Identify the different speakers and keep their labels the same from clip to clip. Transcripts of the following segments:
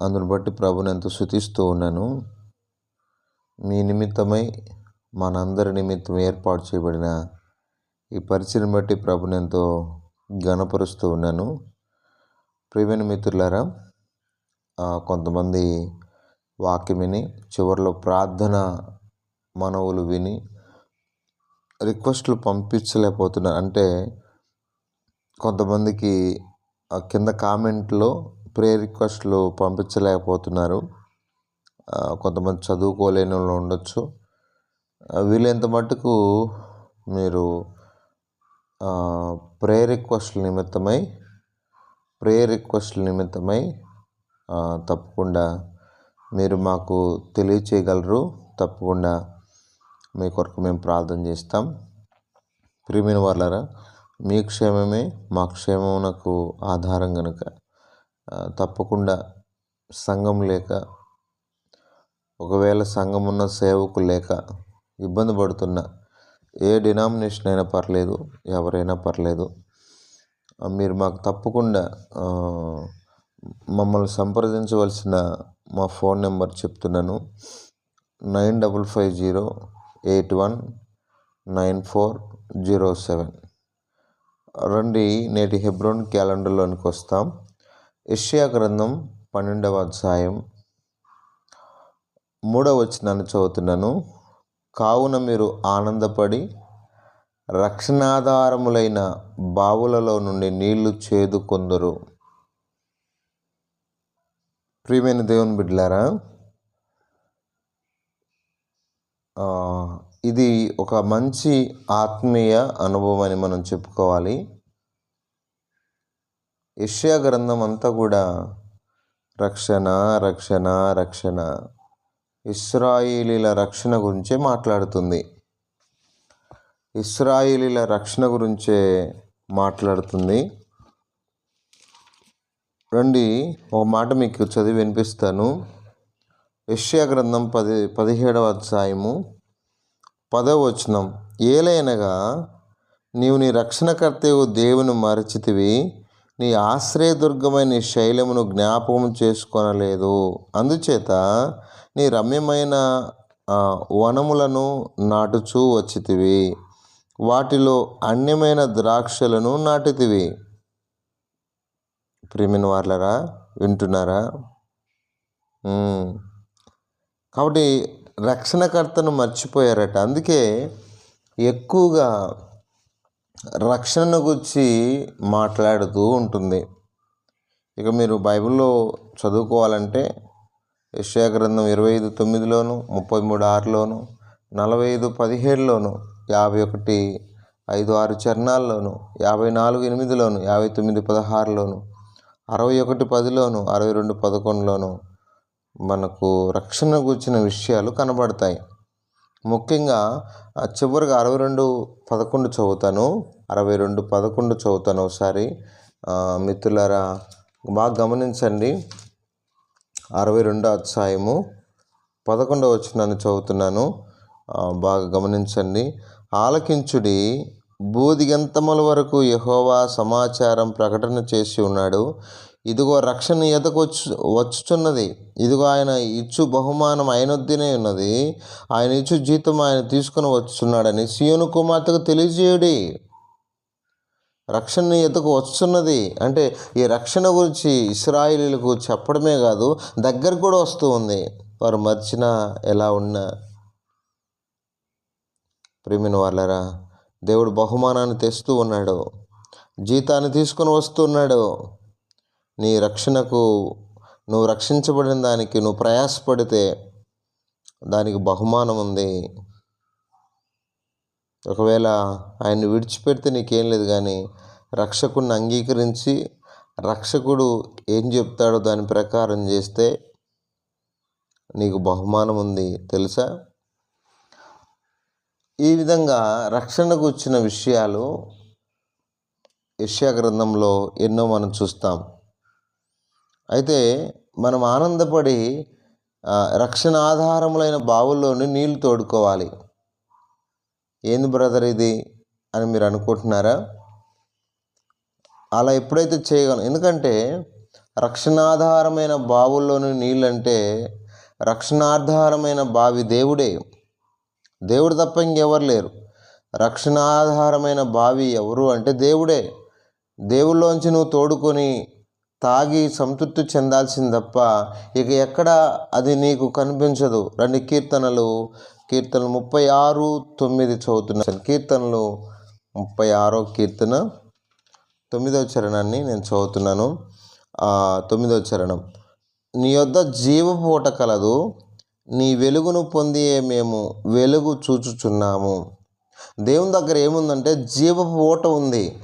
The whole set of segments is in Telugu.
Speaker 1: అందును బట్టి ప్రభుని ఎంతో శుతిస్తూ ఉన్నాను. మీ నిమిత్తమై మనందరి నిమిత్తం ఏర్పాటు చేయబడిన ఈ పరిచయం బట్టి ప్రభుని ఎంతో గణపరుస్తూ ఉన్నాను. ప్రియమైన మిత్రులారా కొంతమంది వాక్యం విని చివరిలో ప్రార్థన మనవులు విని రిక్వెస్ట్లు పంపించలేకపోతున్నారు. అంటే కొంతమందికి కింద కామెంట్లో ప్రే రిక్వెస్ట్లు పంపించలేకపోతున్నారు. కొంతమంది చదువుకోలేని వాళ్ళు ఉండొచ్చు. వీలైనంత మటుకు మీరు ప్రేయర్ రిక్వెస్ట్ల నిమిత్తమై ప్రేయర్ రిక్వెస్ట్ల నిమిత్తమై తప్పకుండా మీరు మాకు తెలియచేయగలరు. తప్పకుండా మీ కొరకు మేము ప్రార్థన చేస్తాం. ప్రియమైన వాళ్ళరా మీ క్షేమమే మా క్షేమమునకు ఆధారం కనుక తప్పకుండా సంఘం లేక ఒకవేళ సంఘం ఉన్న సేవకు లేక ఇబ్బంది పడుతున్న ఏ డినామినేషన్ అయినా పర్లేదు ఎవరైనా పర్లేదు. మీరు మాకు తప్పకుండా మమ్మల్ని సంప్రదించవలసిన మా ఫోన్ నెంబర్ చెప్తున్నాను. Nine double five zero eight one nine four zero seven. రండి నేటి హెబ్రోన్ క్యాలెండర్లోనికి వస్తాం. యష్యా గ్రంథం పన్నెండవ అధ్యాయం మూడవ వచనాన్ని చదువుతున్నాను. కావున మీరు ఆనందపడి రక్షణాధారములైన బావులలో నుండి నీళ్ళు చేదుకొందరు ప్రియమైన దేవుని బిడ్డలారా ఇది ఒక మంచి ఆత్మీయ అనుభవం అని మనం చెప్పుకోవాలి. యష్యా గ్రంథం అంతా కూడా రక్షణ రక్షణ రక్షణ. ఇస్రాయిలీల రక్షణ గురించే మాట్లాడుతుంది. ఇస్రాయిలీల రక్షణ గురించే మాట్లాడుతుంది. రండి ఒక మాట మీకు చదివి వినిపిస్తాను. యష్యా గ్రంథం పది పదిహేడవ అధ్యాయము పదవ వచనం. ఏలైనగా నీవు నీ రక్షణకర్తయు దేవుని మరచితివి నీ ఆశ్రయదుర్గమైన శైలమును జ్ఞాపకం చేసుకొనలేదు. అందుచేత నీ రమ్యమైన వనములను నాటుచూ వచ్చితివి. వాటిలో అన్యమైన ద్రాక్షలను నాటితివి. ప్రేమిన వాళ్ళరా వింటున్నారా? కాబట్టి రక్షణకర్తను మర్చిపోయారట. అందుకే ఎక్కువగా రక్షణ గురించి మాట్లాడుతూ ఉంటుంది. ఇక మీరు బైబిల్లో చదువుకోవాలంటే యశ్యా గ్రంథం ఇరవై ఐదు తొమ్మిదిలోను ముప్పై మూడు ఆరులోను నలభై ఐదు పదిహేడులోను యాభై ఒకటి ఐదు ఆరు చరణాల్లోను యాభై నాలుగు ఎనిమిదిలోను యాభై తొమ్మిది పదహారులోను అరవై ఒకటి పదిలోను అరవై రెండు పదకొండులోను మనకు రక్షణ గురించిన విషయాలు కనబడతాయి. ముఖ్యంగా చివరిగా అరవై రెండు పదకొండు చదువుతాను. అరవై రెండు పదకొండు చదువుతాను ఒకసారి. మిత్రులారా బాగా గమనించండి. అరవై రెండో అధ్యాయము పదకొండవ వచ్చినాన్ని చదువుతున్నాను. బాగా గమనించండి. ఆలకించుడి బూదిగంతముల వరకు యహోవా సమాచారం ప్రకటన చేసి ఉన్నాడు. ఇదిగో రక్షణ ఎదకు వచ్చుచున్నది. ఇదిగో ఆయన ఇచ్చు బహుమానం ఆయనొద్దినే ఉన్నది. ఆయన ఇచ్చు జీతం ఆయన తీసుకుని వచ్చుచున్నాడని సియోను కుమార్తెకు తెలియజేయుడి. రక్షణ ఎదుకు వస్తున్నది? అంటే ఈ రక్షణ గురించి ఇస్రాయిలీలకు చెప్పడమే కాదు దగ్గర కూడా వస్తూ ఉంది. వారు మర్చినా ఎలా ఉన్నా. ప్రేమిన వాళ్ళరా దేవుడు బహుమానాన్ని తెస్తూ ఉన్నాడు. జీతాన్ని తీసుకుని వస్తున్నాడు నీ రక్షణకు నువ్వు రక్షించబడిన దానికి నువ్వు ప్రయాసపడితే దానికి బహుమానం ఉంది. ఒకవేళ ఆయన్ని విడిచిపెడితే నీకేం లేదు కానీ రక్షకుడిని అంగీకరించి రక్షకుడు ఏం చెప్తాడో దాని ప్రకారం చేస్తే నీకు బహుమానం ఉంది తెలుసా? ఈ విధంగా రక్షణకు వచ్చిన విషయాలు యష్యా గ్రంథంలో ఎన్నో మనం చూస్తాం. అయితే మనం ఆనందపడి రక్షణ ఆధారములైన బావుల్లోని నీళ్ళు తోడుకోవాలి. ఏంది బ్రదర్ ఇది అని మీరు అనుకుంటున్నారా? అలా ఎప్పుడైతే చేయగలం ఎందుకంటే రక్షణాధారమైన బావుల్లోని నీళ్ళంటే రక్షణాధారమైన బావి దేవుడే. దేవుడు తప్ప ఇంకెవరు లేరు. రక్షణాధారమైన బావి ఎవరు అంటే దేవుడే. దేవుళ్ళలోంచి నువ్వు తోడుకొని తాగి సంతృప్తి చెందాల్సింది తప్ప ఇక ఎక్కడ అది నీకు కనిపించదు. రెండు కీర్తనలు కీర్తనలు ముప్పై ఆరు తొమ్మిది చదువుతున్నాను కీర్తనలు ముప్పై ఆరో కీర్తన తొమ్మిదవ చరణాన్ని నేను చదువుతున్నాను. తొమ్మిదవ చరణం. నీ యొద్ద జీవపూట కలదు నీ వెలుగును పొంది మేము వెలుగు చూచుచున్నాము. దేవుని దగ్గర ఏముందంటే జీవపూట ఉంది.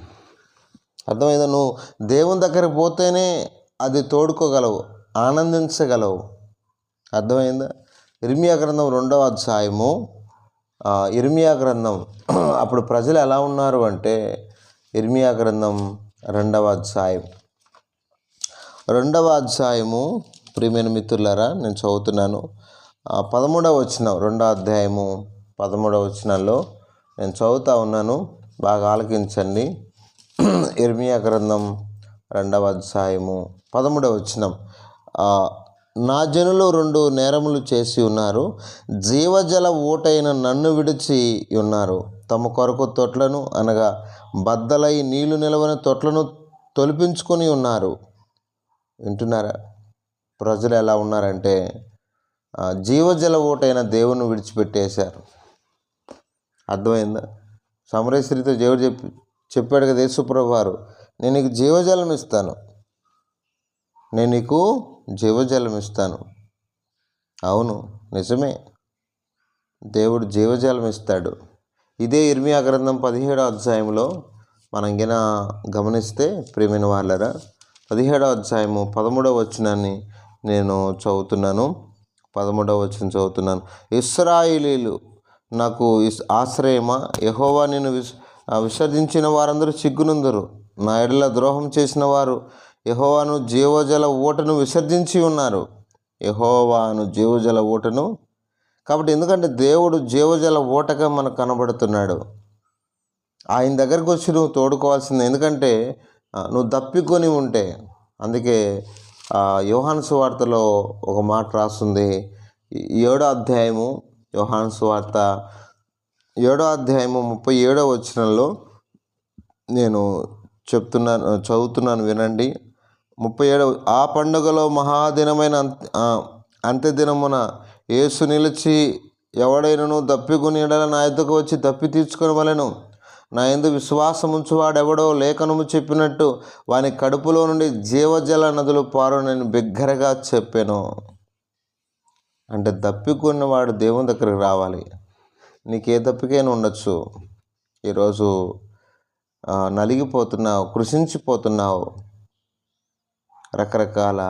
Speaker 1: అర్థమైందా? నువ్వు దేవుని దగ్గర పోతేనే అది తోడుకోగలవు ఆనందించగలవు. అర్థమైందా? ఇర్మియా గ్రంథం రెండవ అధ్యాయము. ఇర్మియా గ్రంథం. అప్పుడు ప్రజలు ఎలా ఉన్నారు అంటే ఇర్మియా గ్రంథం రెండవ అధ్యాయం. రెండవ అధ్యాయము ప్రియమైన మిత్రులరా నేను చదువుతున్నాను. పదమూడవ వచ్చిన రెండవ అధ్యాయము పదమూడవ వచనంలో నేను చదువుతా ఉన్నాను. బాగా ఆలకించండి. ఇర్మియా గ్రంథం రెండవ అధ్యాయము పదమూడవ వచనం. నా జనులు రెండు నేరములు చేసి ఉన్నారు. జీవజల ఊటైన నన్ను విడిచి ఉన్నారు. తమ కొరకు తొట్లను అనగా బద్దలై నీళ్ళు నిలవని తొట్లను తొలిపించుకొని ఉన్నారు. వింటున్నారా? ప్రజలు ఎలా ఉన్నారంటే జీవజల ఊటైన దేవుని విడిచిపెట్టేశారు. అర్థమైందా? సమరేశ్వరితో దేవుడు చెప్పి చెప్పాడు కదా యేసుప్రభు వారు నేను నీకు జీవజలం ఇస్తాను. నేను నీకు జీవజలం ఇస్తాను అవును నిజమే. దేవుడు జీవజలం ఇస్తాడు ఇదే ఇర్మియా గ్రంథం పదిహేడో అధ్యాయంలో మనం గిన గమనిస్తే ప్రేమైన వాళ్ళరా పదిహేడో అధ్యాయము పదమూడవ వచనాన్ని నేను చదువుతున్నాను. పదమూడవ వచనం చదువుతున్నాను. ఇస్రాయిలీలు నాకు ఇస్- ఆశ్రయమా? యహోవా నేను విస్ విసర్జించిన వారందరూ సిగ్గునందరు. నా ఎడల ద్రోహం చేసిన వారు యహోవాను జీవజల ఊటను విసర్జించి ఉన్నారు. యహోవాను జీవజల ఊటను. కాబట్టి ఎందుకంటే దేవుడు జీవజల ఊటగా మనకు కనబడుతున్నాడు. ఆయన దగ్గరకు వచ్చి నువ్వు తోడుకోవాల్సింది. ఎందుకంటే నువ్వు దప్పికొని ఉంటే. అందుకే ఆ, యోహాను సువార్తలో ఒక మాట రాస్తుంది. ఏడో అధ్యాయము యోహాను సువార్త ఏడో అధ్యాయము ముప్పై ఏడో వచనంలో నేను చెప్తున్నాను చదువుతున్నాను వినండి. ముప్పై ఏడవ ఆ పండుగలో మహాదినమైన అంత అంత్యదినమున యేసు నిలిచి ఎవడైనను దప్పికొని ఎడల నా ఎద్దకు వచ్చి దప్పి తీర్చుకొని వలెను నా ఎందు విశ్వాసం ఉంచువాడెవడో లేఖనము చెప్పినట్టు వాని కడుపులో నుండి జీవజల నదులు పారు నేను బిగ్గరగా చెప్పాను. అంటే తప్పికొన్నవాడు దేవుని దగ్గరికి రావాలి. నీకే దప్పికైనా ఉండొచ్చు. ఈరోజు నలిగిపోతున్నావు కృషించిపోతున్నావు. రకరకాల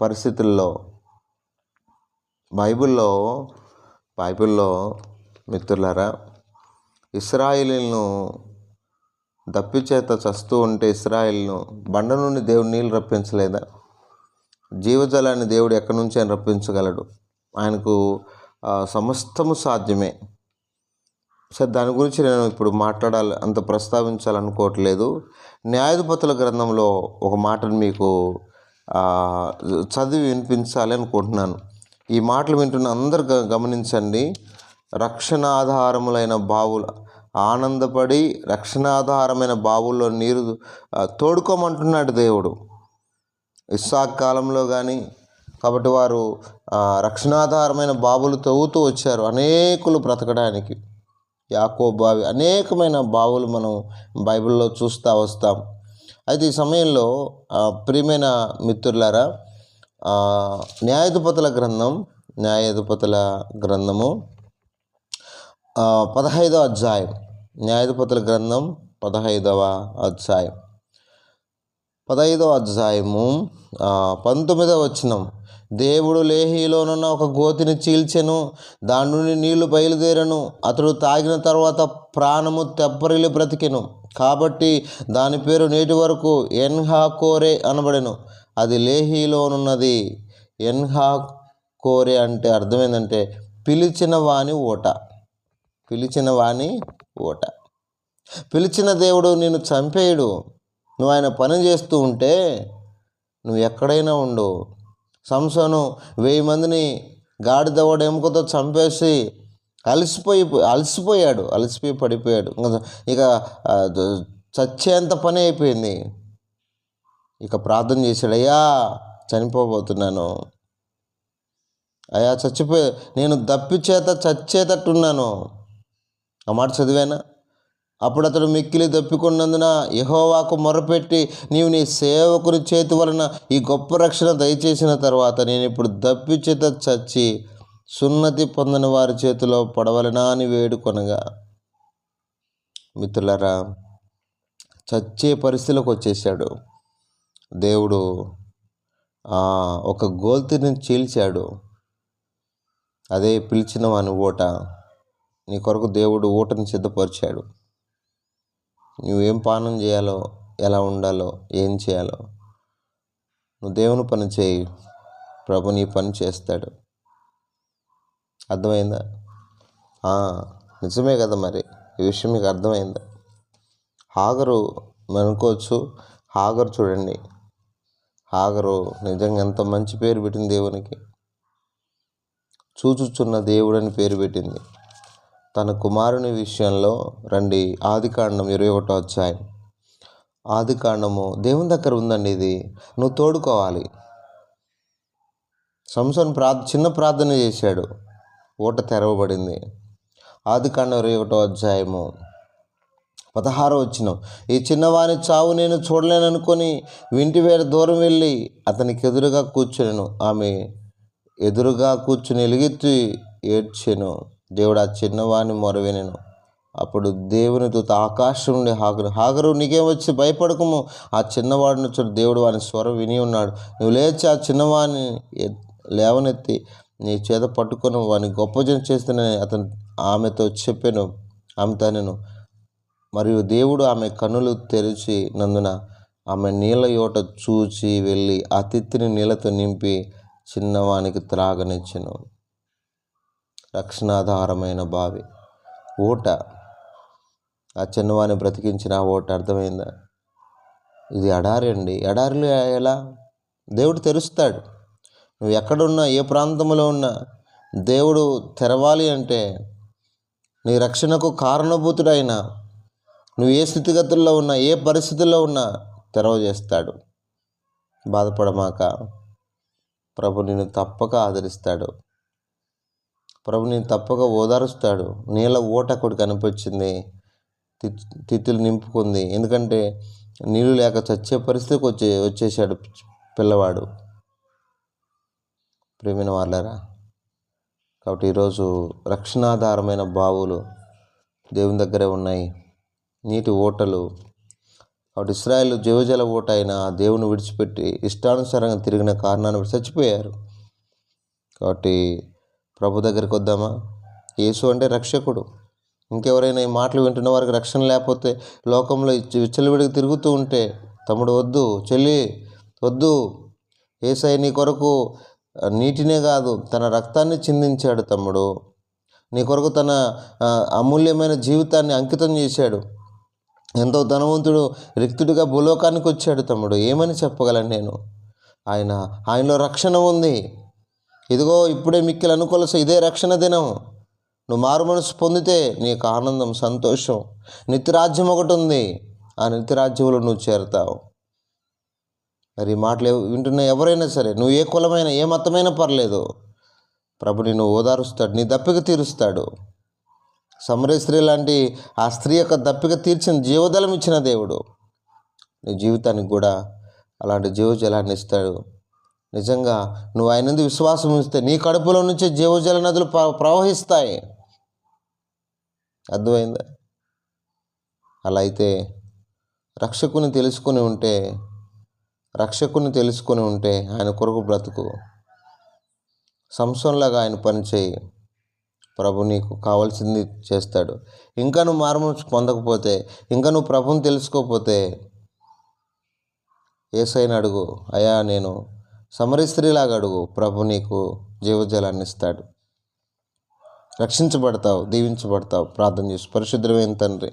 Speaker 1: పరిస్థితుల్లో బైబిల్లో బైబిల్లో మిత్రులారా ఇస్రాయిలీలను దప్పి చేత చస్తూ ఉంటే ఇస్రాయిల్ను బండ నుండి దేవుడు నీళ్ళు రప్పించలేదా? జీవజలాన్ని దేవుడు ఎక్కడి నుంచి ఆయన రప్పించగలడు? ఆయనకు సమస్తము సాధ్యమే. సరే దాని గురించి నేను ఇప్పుడు మాట్లాడాలి అంత ప్రస్తావించాలనుకోవట్లేదు. న్యాయాధిపతుల గ్రంథంలో ఒక మాటను మీకు చదివి వినిపించాలి అనుకుంటున్నాను. ఈ మాటలు వింటున్న అందరు గ- గమనించండి. రక్షణాధారములైన బావులు ఆనందపడి రక్షణాధారమైన బావుల్లో నీరు తోడుకోమంటున్నాడు దేవుడు. ఇస్సాక్ కాలంలో కానీ కాబట్టి వారు రక్షణాధారమైన బావులు తవ్వుతూ వచ్చారు అనేకులు బ్రతకడానికి. యాకో బావి అనేకమైన బావులు మనం బైబిల్లో చూస్తూ వస్తాం. అయితే ఈ సమయంలో ప్రియమైన మిత్రులారా న్యాయాధిపతుల గ్రంథం న్యాయాధిపతుల గ్రంథము పదహైదవ అధ్యాయం న్యాయాధిపతుల గ్రంథం పదహైదవ అధ్యాయం. పదహైదవ అధ్యాయము పంతొమ్మిదవ వచనం. దేవుడు లేహీలోనున్న ఒక గోతిని చీల్చెను దాని నుండి నీళ్ళు బయలుదేరను అతడు తాగిన తర్వాత ప్రాణము తెప్పరిల్లి బ్రతికెను. కాబట్టి దాని పేరు నేటి వరకు ఎన్హాకోరే అనబడెను. అది లేహీలోనున్నది. ఎన్హా కోరే అంటే అర్థమైందంటే పిలిచిన వాని ఓట పిలిచిన వాని ఓట పిలిచిన దేవుడు నిన్ను చంపేయడు. నువ్వు ఆయన పని చేస్తూ ఉంటే నువ్వు ఎక్కడైనా ఉండు. సంసోను వెయ్యి మందిని గాడిదవాడు ఎముకతో చంపేసి అలసిపోయి అలసిపోయాడు అలసిపోయి పడిపోయాడు. ఇక చచ్చేంత పని అయిపోయింది. ఇక ప్రార్థన చేశాడు అయ్యా చనిపోబోతున్నాను. అయ్యా చచ్చిపోయి నేను దప్పి చేత చచ్చేటట్టున్నాను. ఆ మాట చదివానా? అప్పుడు అతడు మిక్కిలి దప్పికొన్నందున యహోవాకు మొరపెట్టి నీవు నీ సేవకుని చేతి వలన ఈ గొప్ప రక్షణ దయచేసిన తర్వాత నేను ఇప్పుడు దప్పి చేత చచ్చి సున్నతి పొందిన వారి చేతిలో పడవలనా అని వేడుకొనగా మిత్రులరా చచ్చే పరిస్థితిలోకి వచ్చేసాడు దేవుడు ఒక గోల్తిని చీల్చాడు. అదే పిలిచిన వాని ఊట నీ కొరకు దేవుడు ఊటను సిద్ధపరిచాడు. నువ్వేం పానం చేయాలో ఎలా ఉండాలో ఏం చేయాలో నువ్వు దేవుని పని చేయి. ప్రభు నీ పని చేస్తాడు. అర్థమైందా? నిజమే కదా మరి. ఈ విషయం మీకు అర్థమైందా? హాగరు అనుకోవచ్చు హాగరు చూడండి. హాగరు నిజంగా ఎంత మంచి పేరు పెట్టింది దేవునికి. చూచుచున్న దేవుడని పేరు పెట్టింది. తన కుమారుని విషయంలో రండి. ఆదికాండం ఇరవై ఒకటో అధ్యాయం. ఆదికాండము దేవుని దగ్గర ఉందండి ఇది. నువ్వు తోడుకోవాలి. సంసోన్ ప్రా చిన్న ప్రార్థన చేశాడు. ఊట తెరవబడింది. ఆదికాండం ఇరవై ఒకటో అధ్యాయము పదహారో వచ్చిన ఈ చిన్నవాని చావు నేను చూడలేననుకొని వింటి వేర దూరం వెళ్ళి అతనికి ఎదురుగా కూర్చునేను. ఆమె ఎదురుగా కూర్చుని ఎలుగెత్తి ఏడ్చాను. దేవుడు ఆ చిన్నవాని మొరవినను. అప్పుడు దేవుని దూత ఆకాశం నుండి హాగరు హాగరు నీకేం వచ్చి భయపడకము? ఆ చిన్నవాడిని చూడు దేవుడు వాని స్వరం విని ఉన్నాడు. నువ్వు లేచి ఆ చిన్నవాడిని లేవనెత్తి నీ చేత పట్టుకొని వాని గొప్ప జనం చేస్తానని అతను ఆమెతో చెప్పాను ఆమె తనను మరియు దేవుడు ఆమె కన్నులు తెరిచి నందున ఆమె నీళ్ళ యోట చూచి వెళ్ళి ఆ తిత్తిని నీళ్ళతో నింపి చిన్నవానికి త్రాగనిచ్చెను. రక్షణాధారమైన బావి. ఓట ఆ చిన్నవాని బ్రతికించిన ఆ ఓట అర్థమైందా? ఇది ఎడారి అండి. ఎడారిలో ఎలా? దేవుడు తెరుస్తాడు. నువ్వు ఎక్కడున్నా ఏ ప్రాంతంలో ఉన్నా దేవుడు తెరవాలి అంటే నీ రక్షణకు కారణభూతుడైన నువ్వు ఏ స్థితిగతుల్లో ఉన్నా ఏ పరిస్థితుల్లో ఉన్నా తెరవజేస్తాడు. బాధపడమాక. ప్రభు నిన్ను తప్పక ఆదరిస్తాడు. ప్రభు నిన్ను తప్పక ఓదారుస్తాడు. నీళ్ళ ఓట ఒకటి కనిపించింది. తిత్తులు నింపుకుంది. ఎందుకంటే నీళ్ళు లేక చచ్చే పరిస్థితికి వచ్చే వచ్చేసాడు పిల్లవాడు. ప్రేమిన వాళ్ళరా? కాబట్టి ఈరోజు రక్షణాధారమైన బావులు దేవుని దగ్గరే ఉన్నాయి. నీటి ఓటలు. కాబట్టి ఇస్రాయల్ జీవజల ఓట అయిన దేవుని విడిచిపెట్టి ఇష్టానుసారంగా తిరిగిన కారణాన్ని చచ్చిపోయారు. కాబట్టి ప్రభు దగ్గరికి వద్దామా? యేసు అంటే రక్షకుడు. ఇంకెవరైనా ఈ మాటలు వింటున్న వారికి రక్షణ లేకపోతే లోకంలో ఇచ్చి విచ్చలవిడికి తిరుగుతూ ఉంటే తమ్ముడు వద్దు చెల్లి వద్దు. ఏసై నీ కొరకు నీటినే కాదు తన రక్తాన్ని చిందించాడు తమ్ముడు. నీ కొరకు తన అమూల్యమైన జీవితాన్ని అంకితం చేశాడు. ఎంతో ధనవంతుడు రిక్తుడిగా భూలోకానికి వచ్చాడు తమ్ముడు. ఏమని చెప్పగలను నేను? ఆయన ఆయనలో రక్షణ ఉంది. ఇదిగో ఇప్పుడే మిక్కిలు అనుకూలస ఇదే రక్షణ దినం. నువ్వు మారు మనసు పొందితే నీకు ఆనందం సంతోషం నిత్యరాజ్యం ఒకటి ఉంది. ఆ నిత్యరాజ్యంలో నువ్వు చేరుతావు. మరి మాటలు వింటున్న ఎవరైనా సరే నువ్వు ఏ కులమైనా ఏ మతమైనా పర్లేదు. ప్రభు నిన్ను ఓదారుస్తాడు నీ దప్పిక తీరుస్తాడు. సమరే స్త్రీ లాంటి ఆ స్త్రీ యొక్క దప్పిక తీర్చిన జీవదలం ఇచ్చిన దేవుడు. నీ జీవితానికి కూడా అలాంటి జీవజలాన్ని ఇస్తాడు. నిజంగా నువ్వు ఆయన విశ్వాసం ఉంచితే నీ కడుపులో నుంచే జీవజల నదులు ప్రవహిస్తాయి. అర్థమైందా? అలా అయితే రక్షకుని తెలుసుకుని ఉంటే రక్షకుని తెలుసుకుని ఉంటే ఆయన కొరకు బ్రతుకు. సంసంలాగా ఆయన పని చేయి. ప్రభు నీకు కావాల్సింది చేస్తాడు. ఇంకా నువ్వు మారుమూర్చి పొందకపోతే ఇంకా నువ్వు ప్రభుని తెలుసుకోకపోతే ఏసైన అడుగు. అయా నేను సమరిస్త్రీలాగా అడుగు. ప్రభు నీకు జీవజలాన్ని ఇస్తాడు. రక్షించబడతావు దీవించబడతావు. ప్రార్థన చేసి పరిశుద్ధమైన తండ్రి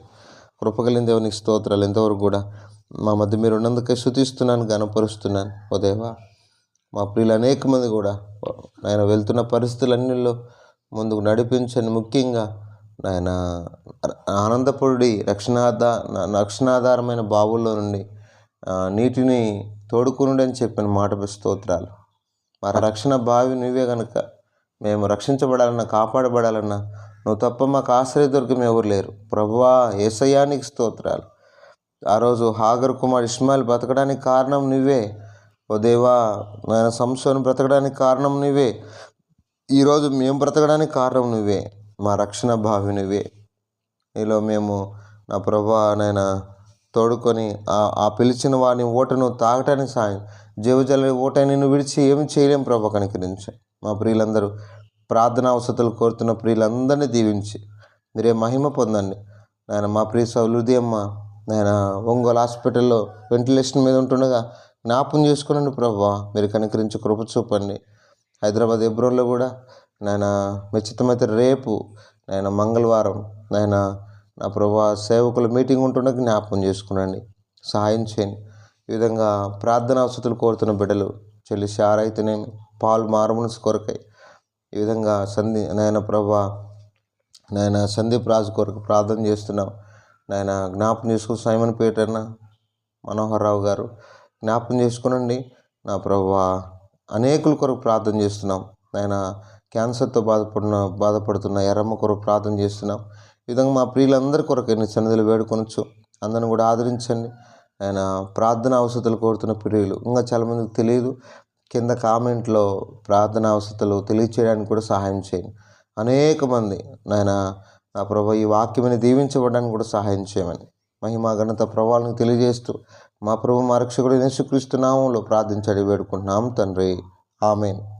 Speaker 1: కృపగలిన దేవునికి స్తోత్రాలు. ఎంతవరకు కూడా మా మధ్య మీరు ఉన్నందుకే శుతిస్తున్నాను గనపరుస్తున్నాను ఓ దేవా మా ప్రియులు అనేక మంది కూడా ఆయన వెళ్తున్న పరిస్థితులన్నిలో ముందుకు నడిపించండి. ముఖ్యంగా నాయన ఆనందపురుడి రక్షణాధ రక్షణాధారమైన బావుల్లో నుండి నీటిని తోడుకునుడని అని చెప్పిన మాట స్తోత్రాలు. మా రక్షణ బావి నువ్వే కనుక మేము రక్షించబడాలన్నా కాపాడబడాలన్నా నువ్వు తప్ప మాకు ఆశ్రయ దొరికం ఎవరు లేరు. ప్రభువా ఏసయానికి స్తోత్రాలు. ఆ రోజు హాగర్ కుమార్ ఇస్మాయిల్ బ్రతకడానికి కారణం నువ్వే ఓ దేవా నాయన సంశోను బ్రతకడానికి కారణం నువ్వే ఈరోజు మేము బ్రతకడానికి కారణం నువ్వే మా రక్షణ భావి నువ్వే నీలో మేము నా ప్రభా నాయన తోడుకొని ఆ- పిలిచిన వాని ఓటను తాగటానికి సాయం. జీవజల ఓట నిన్ను విడిచి ఏమి చేయలేం ప్రభా కనికరించి మా ప్రియులందరూ ప్రార్థనా అవసరాలు కోరుతున్న ప్రియులందరినీ దీవించి. మీరే మహిమ పొందండి. నాయన మా ప్రియ సౌలుదయమ్మ నాయన ఒంగోలు హాస్పిటల్లో వెంటిలేషన్ మీద ఉంటుండగా జ్ఞాపం చేసుకునండి ప్రభా మీరు కనికరించి కృప చూపండి. హైదరాబాద్ ఎబ్రోల్లో కూడా నాయన ఖచ్చితమైతే రేపు నాయన మంగళవారం నాయన నా ప్రభా సేవకుల మీటింగ్ ఉంటుండే జ్ఞాపకం చేసుకునండి. సహాయం చేయండి. ఈ విధంగా ప్రార్థన అవసరాలు కోరుతున్న బిడ్డలు చెల్లి షారైతేనేమి పాలు మారమనసు కొరకై ఈ విధంగా సంధి నాయన ప్రభా నాయన సందీప్ రాజు కొరకు ప్రార్థన చేస్తున్నాం. నాయన జ్ఞాపకం చేసుకుని సైమన్ పేటన్న మనోహర్రావు గారు జ్ఞాపకం చేసుకునండి. నా ప్రభా అనేకుల కొరకు ప్రార్థన చేస్తున్నాం. నాయన క్యాన్సర్తో బాధపడిన బాధపడుతున్న ఎర్రమ్మ కొరకు ప్రార్థన చేస్తున్నాం. ఈ విధంగా మా ప్రియులందరి కొరకు ఎన్ని సన్నిధులు వేడుకొనొచ్చు అందరిని కూడా ఆదరించండి. ఆయన ప్రార్థన అవసరాలు కోరుతున్న ప్రియులు ఇంకా చాలామందికి తెలియదు. కింద కామెంట్లో ప్రార్థన అవసరాలు తెలియచేయడానికి కూడా సహాయం చేయండి. అనేక మంది నాయన నా ప్రభు ఈ వాక్యమని దీవించబడడానికి కూడా సహాయం చేయమని మహిమా ఘనత ప్రభావాలను తెలియజేస్తూ మా ప్రభు మా రక్షకుడు యేసుక్రీస్తు నామంలో ప్రార్థించడి వేడుకుంటున్నాం తండ్రి. ఆమెన్.